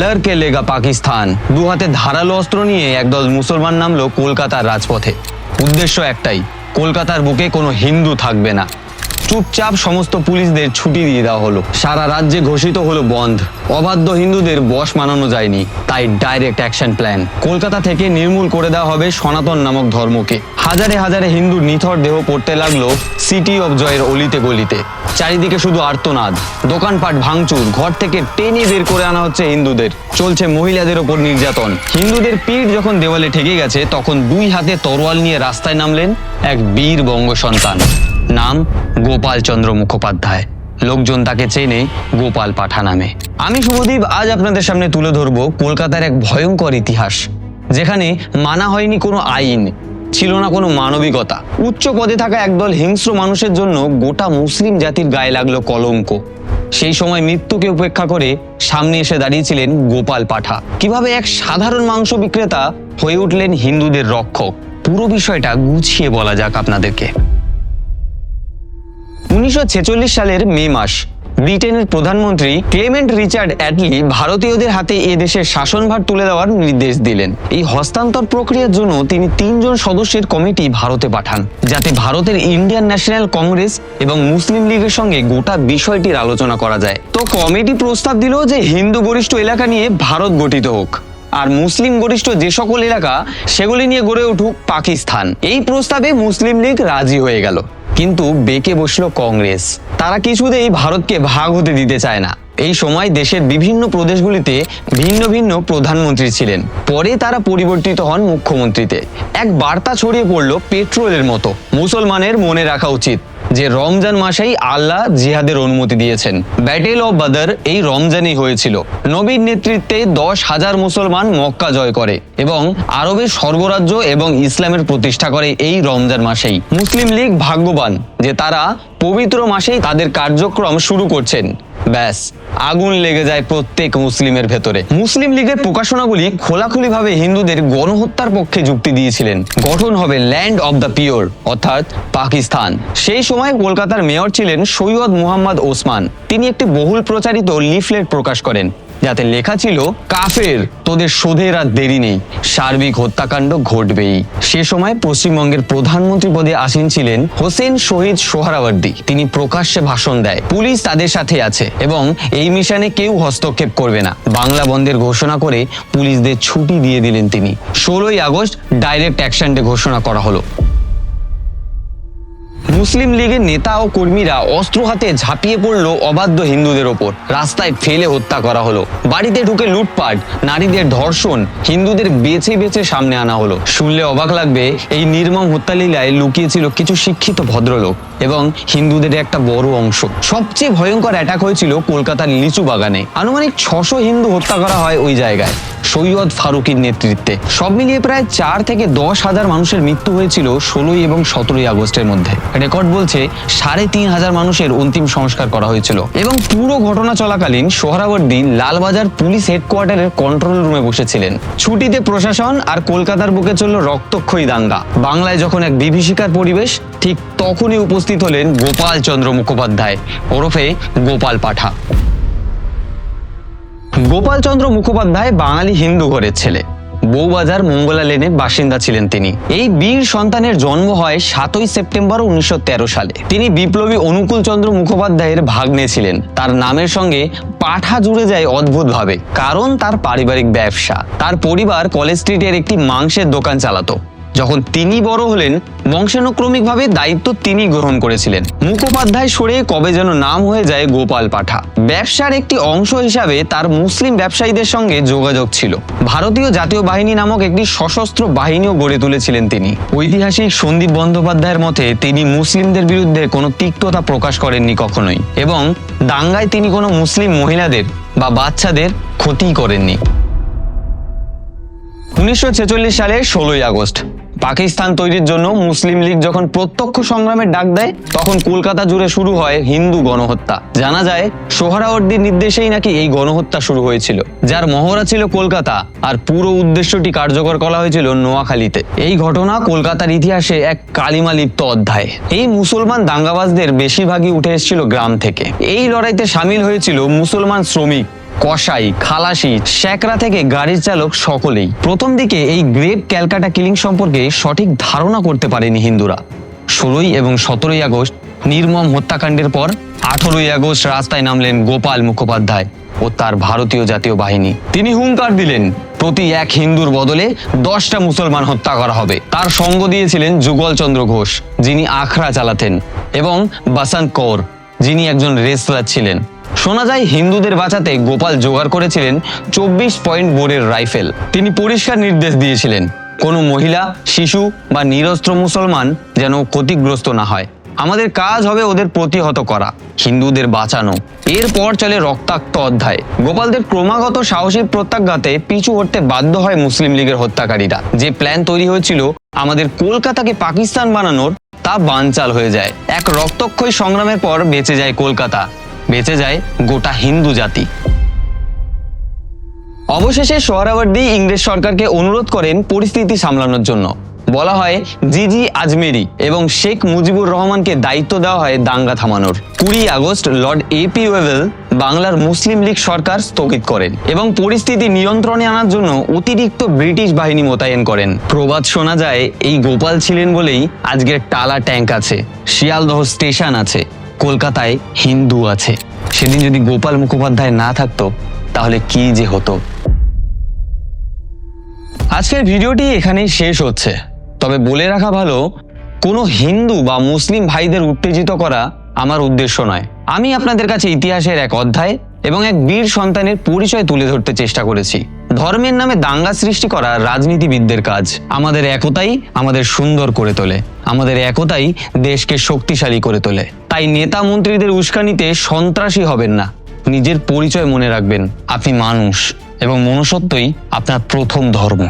লড়কে লেগা পাকিস্তান। দু হাতে ধারালো অস্ত্র নিয়ে একদল মুসলমান নামলো কলকাতার রাজপথে। উদ্দেশ্য একটাই, কলকাতার বুকে কোনো হিন্দু থাকবে না। চুপচাপ সমস্ত পুলিশদের ছুটি দিয়ে দেওয়া হলো। সারা রাজ্যে ঘোষিত হলো বন্ধ। অবাধ্য হিন্দুদের বশ মানানো যায়নি। তাই ডাইরেক্ট অ্যাকশন প্ল্যান কলকাতা থেকে নির্মূল করে দেওয়া হবে সনাতন নামক ধর্মকে। হাজারে হাজারে হিন্দুর নিথর দেহ পড়তে লাগল সিটি অফ জয়ের অলিতে গলিতে। চারিদিকে শুধু আর্তনাদ। দোকানপাট ভাঙচুর। ঘর থেকে টেনে বের করে আনা হচ্ছে হিন্দুদের। চলছে মহিলাদের ওপর নির্যাতন। হিন্দুদের পিঠ যখন দেওয়ালে ঠেকে গেছে, তখন দুই হাতে তরোয়াল নিয়ে রাস্তায় নামলেন এক বীর বঙ্গ সন্তান নাম গোপাল চন্দ্র মুখোপাধ্যায়। লোকজন তাকে চেনে গোপাল পাঠা নামে। আমি শুভদীপ, আজ আপনাদের সামনে তুলে ধরব কলকাতার এক ভয়ঙ্কর ইতিহাস, যেখানে মানা হয়নি কোনো আইন, ছিল না কোনো মানবিকতা। উচ্চ পদে থাকা একদল হিংস্র মানুষের জন্য গোটা মুসলিম জাতির গায়ে লাগল কলঙ্ক। সেই সময় মৃত্যুকে উপেক্ষা করে সামনে এসে দাঁড়িয়েছিলেন গোপাল পাঠা। কীভাবে এক সাধারণ মাংস বিক্রেতা হয়ে উঠলেন হিন্দুদের রক্ষক? পুরো বিষয়টা গুছিয়ে বলা যাক আপনাদেরকে। উনিশশো ছেচল্লিশ সালের মে মাস, ব্রিটেনের প্রধানমন্ত্রী ক্লেমেন্ট রিচার্ড অ্যাটলি ভারতীয়দের হাতে এ দেশের শাসনভার তুলে দেওয়ার নির্দেশ দিলেন। এই হস্তান্তর প্রক্রিয়ার জন্য তিনি তিনজন সদস্যের কমিটি ভারতে পাঠান, যাতে ভারতের ইন্ডিয়ান ন্যাশনাল কংগ্রেস এবং মুসলিম লীগের সঙ্গে গোটা বিষয়টির আলোচনা করা যায়। তো কমিটি প্রস্তাব দিল যে হিন্দু গরিষ্ঠ এলাকা নিয়ে ভারত গঠিত হোক, আর মুসলিম গরিষ্ঠ যে সকল এলাকা, সেগুলি নিয়ে গড়ে উঠুক পাকিস্তান। এই প্রস্তাবে মুসলিম লীগ রাজি হয়ে গেল। কিন্তু বেঁকে বসল কংগ্রেস। তারা কিছুতেই ভারতকে ভাগ হতে দিতে চায় না। এই সময় দেশের বিভিন্ন প্রদেশগুলিতে ভিন্ন ভিন্ন প্রধানমন্ত্রী ছিলেন। পরে তারা পরিবর্তিত হন মুখ্যমন্ত্রীতে। এক বার্তা ছড়িয়ে পড়ল পেট্রোলের মতো। মুসলমানের মনে রাখা উচিত যে রমজান মাসেই আল্লাহ জিহাদের অনুমতি দিয়েছেন। ব্যাটেল অফ বাদার এই রমজানেই হয়েছিল। নবীর নেতৃত্বে দশ হাজার মুসলমান মক্কা জয় করে এবং আরবের সর্বরাজ্য এবং ইসলামের প্রতিষ্ঠা করে এই রমজান মাসেই। মুসলিম লীগ ভাগ্যবান যে তারা পবিত্র মাসেই তাদের কার্যক্রম শুরু করছেন। ব্যাস, আগুন লেগে যায় প্রত্যেক মুসলিমের ভেতরে। মুসলিম লীগের প্রকাশনাগুলি খোলাখুলিভাবে হিন্দুদের গণহত্যার পক্ষে যুক্তি দিয়েছিলেন। গঠন হবে ল্যান্ড অব দ্য পিওর, অর্থাৎ পাকিস্তান। সেই সময় কলকাতার মেয়র ছিলেন সৈয়দ মুহাম্মদ ওসমান। তিনি একটি বহুল প্রচারিত লিফলেট প্রকাশ করেন। যাতে লেখা ছিল, কাফের, তোদের শোধের আর দেরি নেই। সার্বিক হত্যাকাণ্ড ঘটবেই। সে সময় পশ্চিমবঙ্গের প্রধানমন্ত্রী পদে আসীন ছিলেন হোসেন শহীদ সোহরাওয়ার্দী। তিনি প্রকাশ্যে ভাষণ দেয়, পুলিশ তাদের সাথে আছে এবং এই মিশনে কেউ হস্তক্ষেপ করবে না। বাংলা বন্ধের ঘোষণা করে পুলিশদের ছুটি দিয়ে দিলেন তিনি। ষোলোই আগস্ট ডাইরেক্ট অ্যাকশন ঘোষণা করা হলো। মুসলিম লীগের নেতা ও কর্মীরা অস্ত্র হাতে ঝাঁপিয়ে পড়ল অবাধ্য হিন্দুদের ওপর। রাস্তায় ফেলে হত্যা করা হলো। বাড়িতে ঢুকে লুটপাট, নারীদের ধর্ষণ, হিন্দুদের বেছে বেছে সামনে আনা হলো। শুনলে অবাক লাগবে, এই নির্মম হত্যালীলায় লুকিয়েছিল কিছু শিক্ষিত ভদ্রলোক এবং হিন্দুদের একটা বড় অংশ। সবচেয়ে ভয়ঙ্কর অ্যাটাক হয়েছিল কলকাতার লিচু বাগানে। আনুমানিক ছশো হিন্দু হত্যা করা হয় ওই জায়গায়, সৈয়দ ফারুকির নেতৃত্বে। সব মিলিয়ে প্রায় চার থেকে দশ হাজার মানুষের মৃত্যু হয়েছিল ষোলোই এবং সতেরোই আগস্টের মধ্যে। রেকর্ড বলছে সাড়ে তিন হাজার মানুষের অন্তিম সংস্কার করা হয়েছিল। এবং পুরো ঘটনা চলাকালীন সোহরাওয়ার্দী লালবাজার পুলিশ হেডকোয়ার্টারের কন্ট্রোল রুমে বসেছিলেন। ছুটিতে প্রশাসন আর কলকাতার বুকে চলল রক্তক্ষয়ী দাঙ্গা। বাংলায় যখন এক বিভীষিকার পরিবেশ, ঠিক তখনই উপস্থিত হলেন গোপাল চন্দ্র মুখোপাধ্যায়। ওরফে গোপাল পাঠা। গোপালচন্দ্র মুখোপাধ্যায় বাঙালি হিন্দু ঘরের ছেলে। বউবাজার মঙ্গলা লেনের বাসিন্দা ছিলেন তিনি। এই বীর সন্তানের জন্ম হয় সাতই সেপ্টেম্বর উনিশশো তেরো সালে। তিনি বিপ্লবী অনুকূল চন্দ্র মুখোপাধ্যায়ের ভাগ্নে ছিলেন। তার নামের সঙ্গে পাঠা জুড়ে যায় অদ্ভুতভাবে, কারণ তার পারিবারিক ব্যবসা। তার পরিবার কলেজ স্ট্রিটের একটি মাংসের দোকান চালাতো। যখন তিনি বড় হলেন, বংশানুক্রমিকভাবে দায়িত্ব তিনি গ্রহণ করেছিলেন। মুখোপাধ্যায় সরে কবে যেন নাম হয়ে যায় গোপাল পাঠা। ব্যবসার একটি অংশ হিসাবে তার মুসলিম ব্যবসায়ীদের সঙ্গে যোগাযোগ ছিল। ভারতীয় জাতীয় বাহিনী নামক একটি সশস্ত্র বাহিনীও গড়ে তুলেছিলেন তিনি। ঐতিহাসিক সন্দীপ বন্দ্যোপাধ্যায়ের মতে, তিনি মুসলিমদের বিরুদ্ধে কোনো তিক্ততা প্রকাশ করেননি কখনোই এবং দাঙ্গায় তিনি কোনো মুসলিম মহিলাদের বা বাচ্চাদের ক্ষতি করেননি। উনিশশো ছেচল্লিশ সালের ষোলোই আগস্ট পাকিস্তান তৈরির জন্য মুসলিম লীগ যখন প্রত্যক্ষ সংগ্রামের ডাক দেয়, তখন কলকাতা জুড়ে শুরু হয় হিন্দু গণহত্যা। জানা যায়, সোহরাওয়ার্দীর নির্দেশেই নাকি এই গণহত্যা শুরু হয়েছিল। যার মহড়া ছিল কলকাতা, আর পুরো উদ্দেশ্যটি কার্যকর করা হয়েছিল নোয়াখালীতে। এই ঘটনা কলকাতার ইতিহাসে এক কালিমা লিপ্ত অধ্যায়। এই মুসলমান দাঙ্গাবাজদের বেশিরভাগই উঠে এসেছিল গ্রাম থেকে। এই লড়াইতে সামিল হয়েছিল মুসলমান শ্রমিক কসাই, খালাসি শ্যাকরা থেকে গাড়ির চালক সকলেই। প্রথম দিকে এই গ্রেট ক্যালকাটা কিলিং সম্পর্কে সঠিক ধারণা করতে পারেনি হিন্দুরা। ষোলোই এবং সতেরোই আগস্ট নির্মম হত্যাকাণ্ডের পর আঠারোই আগস্ট রাস্তায় নামলেন গোপাল মুখোপাধ্যায় ও তার ভারতীয় জাতীয় বাহিনী। তিনি হুঙ্কার দিলেন, প্রতি এক হিন্দুর বদলে দশটা মুসলমান হত্যা করা হবে। তার সঙ্গ দিয়েছিলেন যুগল চন্দ্র ঘোষ, যিনি আখড়া চালাতেন, এবং বাসন্ত কৌর, যিনি একজন রেসলার ছিলেন। শোনা যায় হিন্দুদের বাঁচাতে গোপাল জোগাড় করেছিলেন চব্বিশ পয়েন্ট বোরের রাইফেল। তিনি পরিষ্কার নির্দেশ দিয়েছিলেন, কোনো মহিলা, শিশু বা নিরস্ত্র মুসলমান যেন ক্ষতিগ্রস্ত না হয়। আমাদের কাজ হবে ওদের প্রতিহত করা, হিন্দুদের বাঁচানো। এরপর চলে রক্তাক্ত অধ্যায়। গোপালদের ক্রমাগত সাহসী প্রত্যাঘাতে পিছু হটতে বাধ্য হয় মুসলিম লীগের হত্যাকারীরা। যে প্ল্যান তৈরি হয়েছিল, আমাদের কলকাতাকে পাকিস্তান বানানোর, তা বানচাল হয়ে যায়। এক রক্তক্ষয়ী সংগ্রামের পর বেঁচে যায় কলকাতা। বেঁচে যায় গোটা হিন্দু জাতি। অবশেষে সোহরাওয়ার্দী ইংরেজ সরকারকে অনুরোধ করেন পরিস্থিতি সামলানোর জন্য। বলা হয়, জিজি আজমেরি এবং শেখ মুজিবুর রহমানকে দায়িত্ব দেওয়া হয় দাঙ্গা থামানোর। কুড়ি আগস্ট লর্ড এপি ওয়েভেল বাংলার মুসলিম লীগ সরকার স্থগিত করেন এবং পরিস্থিতি নিয়ন্ত্রণে আনার জন্য অতিরিক্ত ব্রিটিশ বাহিনী মোতায়েন করেন। প্রবাদ শোনা যায়, এই গোপাল ছিলেন বলেই আজকের টালা ট্যাঙ্ক আছে, শিয়ালদহ স্টেশন আছে। কলকাতায় হিন্দু আছে। সেদিন যদি গোপাল মুখোপাধ্যায় না থাকতো, তাহলে কি যে হতো? আজকের ভিডিওটি এখানেই শেষ হচ্ছে। তবে বলে রাখা ভালো, কোনো হিন্দু বা মুসলিম ভাইদের উত্তেজিত করা আমার উদ্দেশ্য নয়। আমি আপনাদের কাছে ইতিহাসের এক অধ্যায় এবং এক বীর সন্তানের পরিচয় তুলে ধরতে চেষ্টা করেছি। ধর্মের নামে দাঙ্গা সৃষ্টি করা রাজনীতিবিদদের কাজ আমাদের একতাই আমাদের সুন্দর করে তোলে। আমাদের একতাই দেশকে শক্তিশালী করে তোলে। তাই নেতা মন্ত্রীদের উস্কানিতে সন্ত্রাসী হবেন না। নিজের পরিচয় মনে রাখবেন, আপনি মানুষ এবং মনুষ্যত্বই আপনার প্রথম ধর্ম।